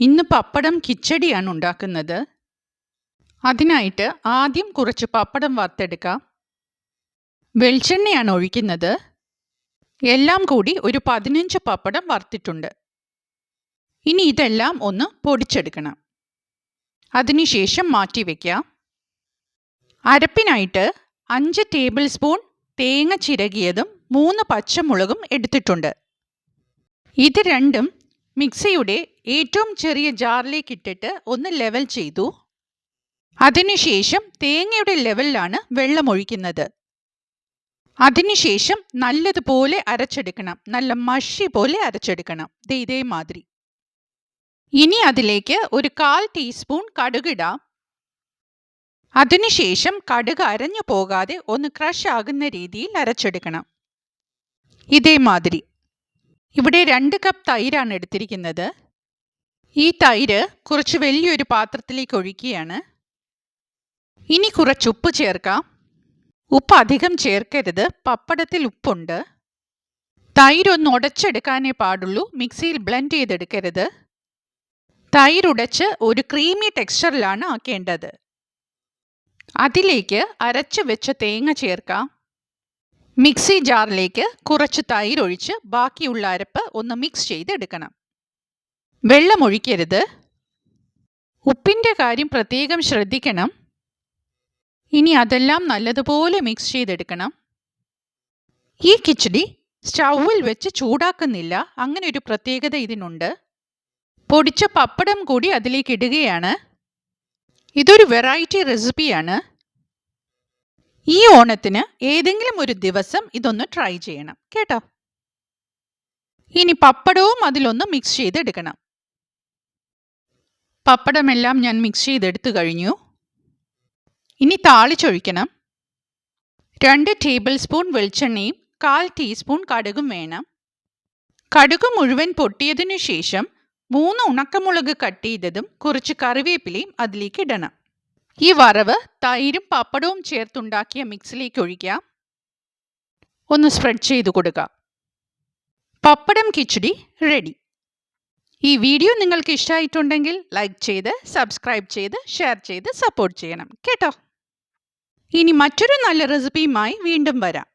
ഇന്ന് പപ്പടം കിച്ചടിയാണ് ഉണ്ടാക്കുന്നത്. അതിനായിട്ട് ആദ്യം കുറച്ച് പപ്പടം വറുത്തെടുക്കാം. വെളിച്ചെണ്ണയാണ് ഒഴിക്കുന്നത്. എല്ലാം കൂടി ഒരു പതിനഞ്ച് പപ്പടം വറുത്തിട്ടുണ്ട്. ഇനി ഇതെല്ലാം ഒന്ന് പൊടിച്ചെടുക്കണം. അതിനുശേഷം മാറ്റി വയ്ക്കാം അരപ്പിനായിട്ട് അഞ്ച് ടേബിൾ സ്പൂൺ തേങ്ങ ചിരകിയതും മൂന്ന് പച്ചമുളകും എടുത്തിട്ടുണ്ട്. ഇത് രണ്ടും മിക്സിയുടെ ഏറ്റവും ചെറിയ ജാറിലേക്ക് ഇട്ടിട്ട് ഒന്ന് ലെവൽ ചെയ്തു. അതിനുശേഷം തേങ്ങയുടെ ലെവലിലാണ് വെള്ളം ഒഴിക്കുന്നത്. അതിനുശേഷം നല്ലതുപോലെ അരച്ചെടുക്കണം. നല്ല മഷി പോലെ അരച്ചെടുക്കണം. ദേ ഇതേമാതിരി. ഇനി അതിലേക്ക് ഒരു കാൽ ടീസ്പൂൺ കടുകിടാം അതിനുശേഷം കടുക് അരഞ്ഞു പോകാതെ ഒന്ന് ക്രഷ് ആകുന്ന രീതിയിൽ അരച്ചെടുക്കണം. ഇതേമാതിരി. ഇവിടെ രണ്ട് കപ്പ് തൈരാണ് എടുത്തിരിക്കുന്നത്. ഈ തൈര് കുറച്ച് വലിയൊരു പാത്രത്തിലേക്ക് ഒഴിക്കുകയാണ്. ഇനി കുറച്ച് ഉപ്പ് ചേർക്കാം. ഉപ്പ് അധികം ചേർക്കരുത്. പപ്പടത്തിൽ ഉപ്പുണ്ട്. തൈരൊന്ന് ഉടച്ചെടുക്കാനേ പാടുള്ളൂ. മിക്സിയിൽ ബ്ലെൻഡ് ചെയ്തെടുക്കരുത്. തൈരുടച്ച് ഒരു ക്രീമി ടെക്സ്ചറിലാണ് ആക്കേണ്ടത്. അതിലേക്ക് അരച്ച് വെച്ച തേങ്ങ ചേർക്കാം. മിക്സി ജാറിലേക്ക് കുറച്ച് തൈര് ഒഴിച്ച് ബാക്കിയുള്ള അരപ്പ് ഒന്ന് മിക്സ് ചെയ്തെടുക്കണം. വെള്ളം ഒഴിക്കരുത്. ഉപ്പിന്റെ കാര്യം പ്രത്യേകം ശ്രദ്ധിക്കണം. ഇനി അതെല്ലാം നല്ലതുപോലെ മിക്സ് ചെയ്തെടുക്കണം. ഈ കിച്ചടി സ്റ്റൗവിൽ വെച്ച് ചൂടാക്കുന്നില്ല. അങ്ങനെ ഒരു പ്രത്യേകത ഇതിനുണ്ട്. പൊടിച്ച പപ്പടം കൂടി അതിലേക്ക് ഇടുകയാണ്. ഇതൊരു വെറൈറ്റി റെസിപ്പിയാണ്. ഈ ഓണത്തിന് ഏതെങ്കിലും ഒരു ദിവസം ഇതൊന്ന് ട്രൈ ചെയ്യണം കേട്ടോ? ഇനി പപ്പടവും അതിലൊന്ന് മിക്സ് ചെയ്തെടുക്കണം. പപ്പടമെല്ലാം ഞാൻ മിക്സ് ചെയ്തെടുത്തു കഴിഞ്ഞു. ഇനി താളിച്ചൊഴിക്കണം രണ്ട് ടേബിൾ സ്പൂൺ വെളിച്ചെണ്ണയും കാൽ ടീസ്പൂൺ കടുകും വേണം. കടുക് മുഴുവൻ പൊട്ടിയതിനു ശേഷം മൂന്ന് ഉണക്കമുളക് കട്ട് ചെയ്തതും കുറച്ച് കറിവേപ്പിലയും അതിലേക്ക് ഇടണം. ഈ വറവ് തൈരും പപ്പടവും ചേർത്തുണ്ടാക്കിയ മിക്സിലേക്ക് ഒഴിക്കുക. ഒന്ന് സ്പ്രെഡ് ചെയ്ത് കൊടുക്കുക. പപ്പടം കിച്ചടി റെഡി ഈ വീഡിയോ നിങ്ങൾക്ക് ഇഷ്ടമായിട്ടുണ്ടെങ്കിൽ ലൈക്ക് ചെയ്ത് സബ്സ്ക്രൈബ് ചെയ്ത് ഷെയർ ചെയ്ത് സപ്പോർട്ട് ചെയ്യണം. കേട്ടോ? ഇനി മറ്റൊരു നല്ല റെസിപ്പിയുമായി വീണ്ടും വരാം.